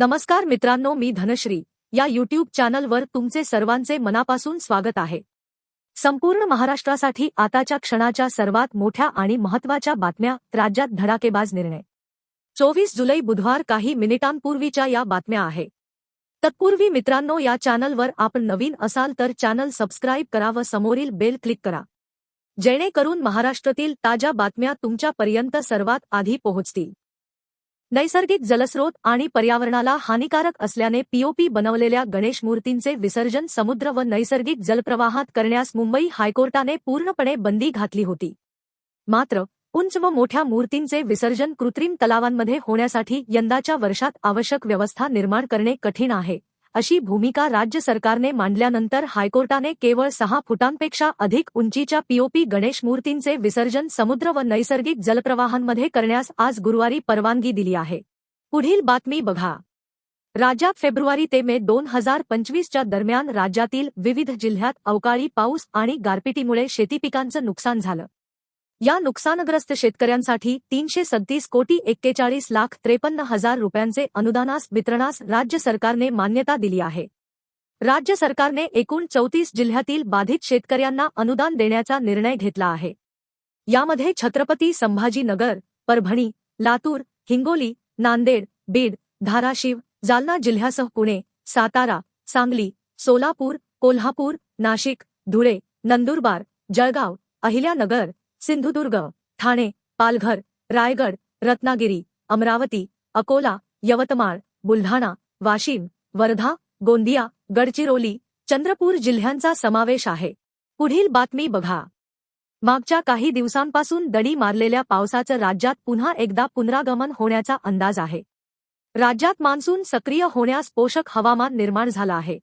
नमस्कार मित्रांनो मी धनश्री. या यूट्यूब चॅनलवर तुमचे सर्वांचे मनापासून स्वागत आहे. संपूर्ण महाराष्ट्रासाठी आताच्या क्षणाच्या सर्वात मोठ्या आणि महत्त्वाच्या बातम्या राज्यात धडाकेबाज निर्णय. चोवीस जुलै बुधवार काही मिनिटांपूर्वीच्या या बातम्या आहे. तत्पूर्वी मित्रांनो या चॅनलवर आपण नवीन असाल तर चॅनल सबस्क्राईब करा व समोरील बेल क्लिक करा. जेणेकरून महाराष्ट्रातील ताज्या बातम्या तुमच्यापर्यंत सर्वात आधी पोहोचतील. नैसर्गिक जलस्रोत आणि पर्यावरणाला हानिकारक असल्याने पीओपी बनवलेल्या गणेश मूर्तींचे विसर्जन समुद्र व नैसर्गिक जलप्रवाहात करण्यास मुंबई हायकोर्टाने पूर्णपणे बंदी घातली होती. मात्र उंच व मोठ्या मूर्तींचे विसर्जन कृत्रिम तलावांमध्ये होण्यासाठी यंदाच्या वर्षात आवश्यक व्यवस्था निर्माण करणे कठीण आहे. अशी भूमिका राज्य सरकारने मांडल्यानंतर हायकोर्टाने केवळ सहा फुटांपेक्षा अधिक उंचीच्या पीओपी गणेश मूर्तींचे विसर्जन समुद्र व नैसर्गिक जलप्रवाहांमध्ये करण्यास आज गुरुवारी परवानगी दिली आहे. पुढील बातमी बघा. राज्यात फेब्रुवारी ते मे दोन हजार पंचवीसच्या दरम्यान राज्यातील विविध जिल्ह्यात अवकाळी पाऊस आणि गारपिटीमुळे शेतीपिकांचं नुकसान झालं. या नुकसानग्रस्त शेतकऱ्यांसाठी तीनशे सत्तीस कोटी एक्केचाळीस लाख त्रेपन्न हजार रुपयांचे अनुदानास वितरणास राज्य सरकारने मान्यता दिली आहे. राज्य सरकारने एकूण चौतीस जिल्ह्यातील बाधित शेतकऱ्यांना अनुदान देण्याचा निर्णय घेतला आहे. यामध्ये छत्रपती संभाजीनगर परभणी लातूर हिंगोली नांदेड बीड धाराशिव जालना जिल्ह्यासह पुणे सातारा सांगली सोलापूर कोल्हापूर नाशिक धुळे नंदुरबार जळगाव अहिल्यानगर सिंधुदुर्ग ठाणे पालघर रायगड रत्नागिरी अमरावती अकोला यवतमाळ बुलढाणा वाशिम वर्धा गोंदिया गडचिरोली चंद्रपूर जिल्ह्यांचा समावेश आहे. पुढील बातमी बघा. मागच्या काही दिवसांपासून दडी मारलेल्या पावसाचं राज्यात पुन्हा एकदा पुनरागमन होण्याचा अंदाज आहे. राज्यात मान्सून सक्रिय होण्यास पोषक हवामान निर्माण झालं आहे.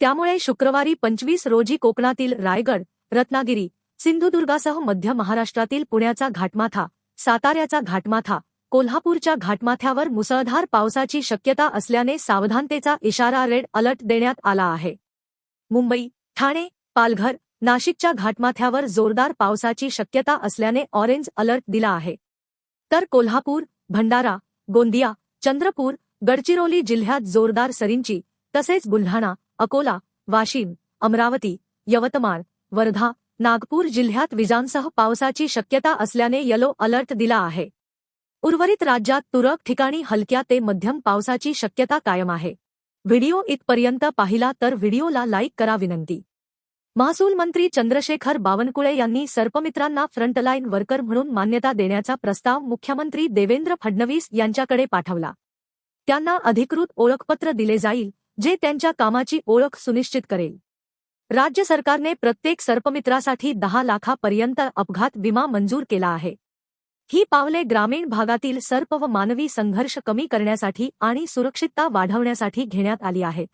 त्यामुळे शुक्रवारी पंचवीस रोजी कोकणातील रायगड रत्नागिरी सिंधुदुर्गासह मध्य महाराष्ट्रातील पुण्याचा घाटमाथा साताऱ्याचा घाटमाथा कोल्हापूरच्या घाटमाथ्यावर मुसळधार पावसाची शक्यता असल्याने सावधानतेचा इशारा रेड अलर्ट देण्यात आला आहे. मुंबई ठाणे पालघर नाशिकच्या घाटमाथ्यावर जोरदार पावसाची शक्यता असल्याने ऑरेंज अलर्ट दिला आहे. तर कोल्हापूर भंडारा गोंदिया चंद्रपूर गडचिरोली जिल्ह्यात जोरदार सरींची तसेच बुलढाणा अकोला वाशिम अमरावती यवतमाळ वर्धा नागपूर जिल्ह्यात विजांसह पावसाची शक्यता असल्याने येलो अलर्ट दिला आहे. उर्वरित राज्यात तुरळक ठिकाणी हलक्या ते मध्यम पावसाची शक्यता कायम आहे. व्हिडिओ इथपर्यंत पाहिला तर व्हिडिओला लाईक करा विनंती. महसूल मंत्री चंद्रशेखर बावनकुळे यांनी सर्पमित्रांना फ्रंटलाईन वर्कर म्हणून मान्यता देण्याचा प्रस्ताव मुख्यमंत्री देवेंद्र फडणवीस यांच्याकडे पाठवला. त्यांना अधिकृत ओळखपत्र दिले जाईल जे त्यांच्या कामाची ओळख सुनिश्चित करेल. राज्य सरकारने प्रत्येक सर्पमित्रासाठी दहा लाखापर्यंत अपघात विमा मंजूर केला आहे. ही पावले ग्रामीण भागातील सर्प व मानवी संघर्ष कमी करण्यासाठी आणि सुरक्षितता वाढवण्यासाठी घेण्यात आली आहेत.